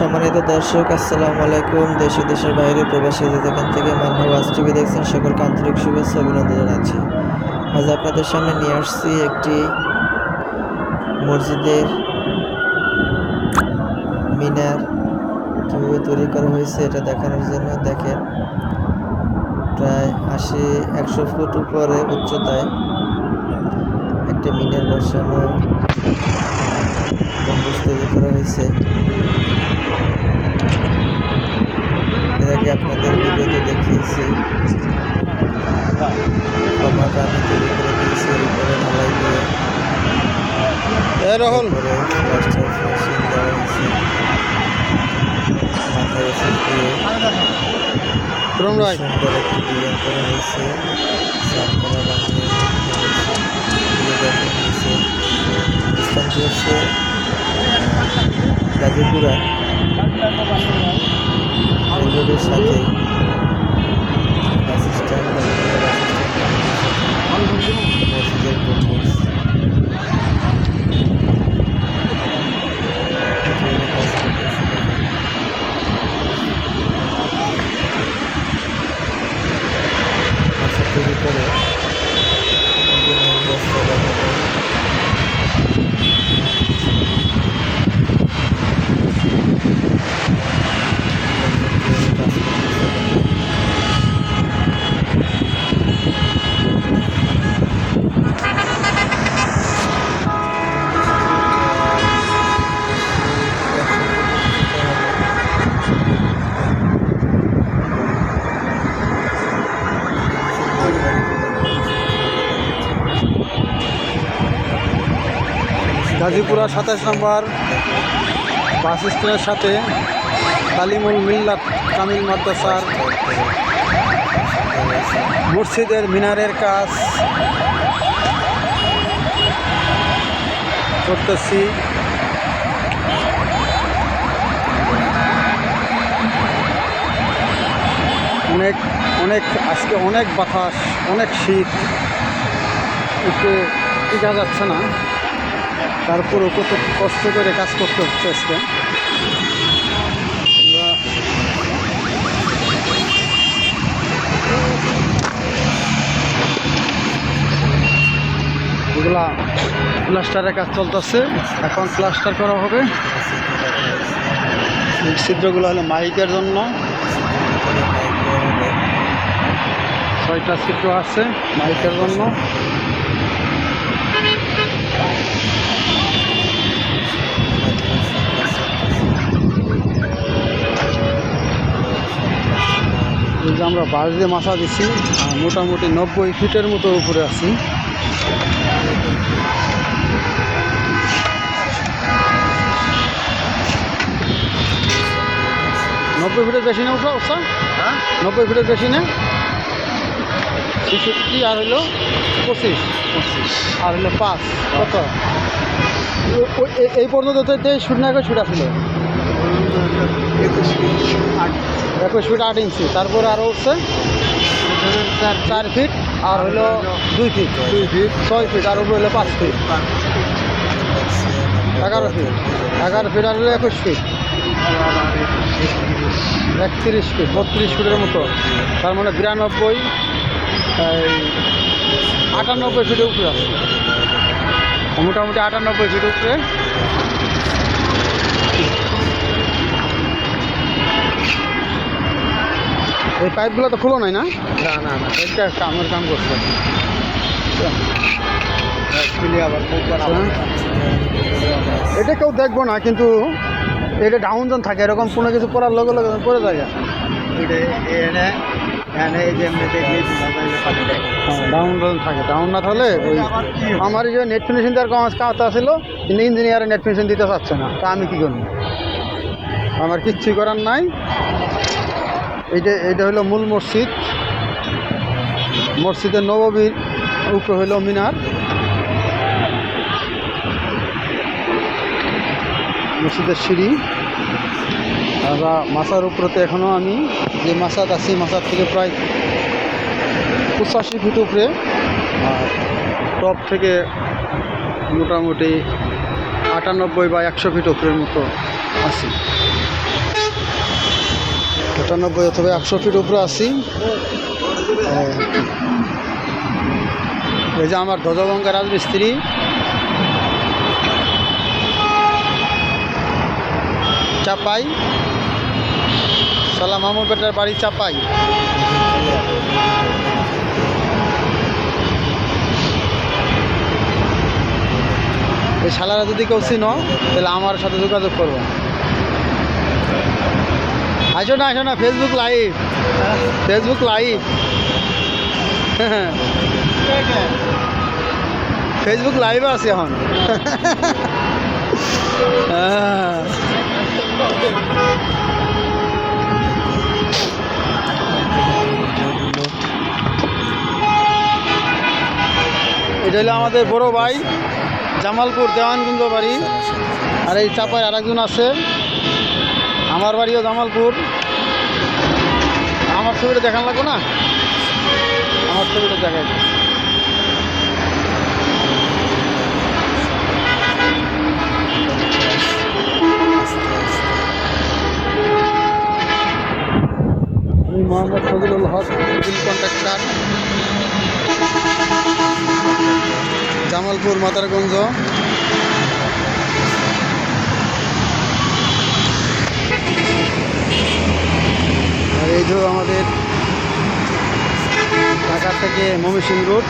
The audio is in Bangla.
সম্মানিত দর্শক, আসসালামু আলাইকুম। দেশ দেশের বাইরে প্রবাসী যেখান থেকে আজ টিভি দেখছেন, সকলকে আন্তরিক শুভেচ্ছা অভিনন্দন জানাচ্ছি। আজ আপনাদের সামনে নিয়ে আসছি একটি মসজিদের মিনার। কীভাবে তৈরি করা হয়েছে এটা দেখানোর জন্য। দেখেন, প্রায় আশি, একশো ফুট উপরে উচ্চতায় একটা মিনার বসানো গম্বুজ তৈরি করা হয়েছে। এর আগে আপনাদের ভিডিওতে দেখিয়েছি। কমাটা আমি তৈরি করে দিয়েছি উপরে ঢালাই দিয়ে। রাহুল উপরে দেওয়া হয়েছে। মাথায় ওষুধ দিয়ে সুন্দর একটি ডিজাইন করা হয়েছে। বানিয়ে স্থানটি হচ্ছে গাজীপুরা রেলরোডের সাথে bus stand Gazipura bus stand মসজিদের গম্বুজ এখানে কাজ করতেছে দেখেন। বাসা তৈরি করে ইঞ্জিনিয়ারিং বস্তা লাগানো কাজ করতেছে গাজীপুরা সাতাশ নম্বর বাস স্ট্যান্ডের সাথে তালিমুল মিল্লাত কামিল মাদ্রাসার মসজিদের মিনারের কাজ করতেছি। অনেক অনেক, আজকে অনেক বাতাস, অনেক শীত। একটু টিকা যাচ্ছে না। তারপরও কত কষ্ট করে কাজ করতে হচ্ছে আজকে। আমরা এগুলা প্লাস্টারের কাজ চলতেছে। এখন প্লাস্টার করা হবে। ছিদ্রগুলো হলো মাইকের জন্য। ছয়টা ছিদ্র আছে মাইকের জন্য। আমরা বাস দিয়ে মাছা দিছি আর মোটামুটি নব্বই ফিটের মতো উপরে আছি। নব্বই ফিটের বেশি না উঠা উঠা নব্বই ফিটের বেশি না ছেষট্টি আর হলো পঁচিশ। পঁচিশ। আর হলো পাঁচ। কত? এই পর্যন্ত তো তেইশ একুশ ফুট আসছিল একুশ ফিট আট ইঞ্চি তারপরে আরও উঠছে। চার ফিট আর হলো দুই ফিট দুই ফিট ছয় ফিট আর উপরে হলো পাঁচ ফিট এগারো ফিট এগারো ফিট আর হলো একুশ ফিট একত্রিশ ফিট বত্রিশ ফিটের মতো। তার মানে বিরানব্বই আটানব্বই ফিটে উপরে আছে। মোটামুটি আটানব্বই ফিট উপরে। এই পাইপগুলো তো খুলো নাই না? না না না এটা কামের কাম করছে। এটা কেউ দেখব না কিন্তু এটা ডাউন জন থাকে এরকম কোনো কিছু পড়ার লগে লগে পড়ে যায়। ডাউন জন থাকে। ডাউন না থাকলে ওই আমার যে নেট ফিনিশিং দেওয়ার কাজ কাজ ছিল কিন্তু ইঞ্জিনিয়ারের নেট ফিনিশিং দিতে চাচ্ছে না। তা আমি কী করব? আমার কিচ্ছুই করার নাই। এইটা এইটা হলো মূল মসজিদ। মসজিদের নববীর উপরে হলো মিনার। মসজিদের সিঁড়ি। আমরা মাছার উপরেতে এখনও আমি যে মাছাত আছি মাছার থেকে প্রায় পঁচাশি ফিট উপরে। আর টপ থেকে মোটামুটি আটানব্বই বা একশো ফিট উপরের মতো আছি। সাতানব্বই অথবা একশো ফিট উপরে হ্যাঁ। এই যে আমার ধ্বজভঙ্গা রাজমিস্ত্রি। চাপাই। সালাম মামুর বেটার বাড়ি চাপাই। এই শালারা যদি কেউ চিনো, তাহলে আমার সাথে যোগাযোগ করব আসো না আসো না Facebook live Facebook live Facebook live আছে এখন। এটা হলো আমাদের বড় ভাই, জামালপুর দেওয়ানগঞ্জ বাড়ি আর এই চাপায় আরেকজন আছে। আমার বাড়িও জামালপুর। আমার ছবিটা দেখান লাগবো না? আমার ছবিটা দেখাই আমি জামালপুর মাতারগঞ্জ আর এই যে আমাদের ঢাকা থেকে মমিসিং রোড।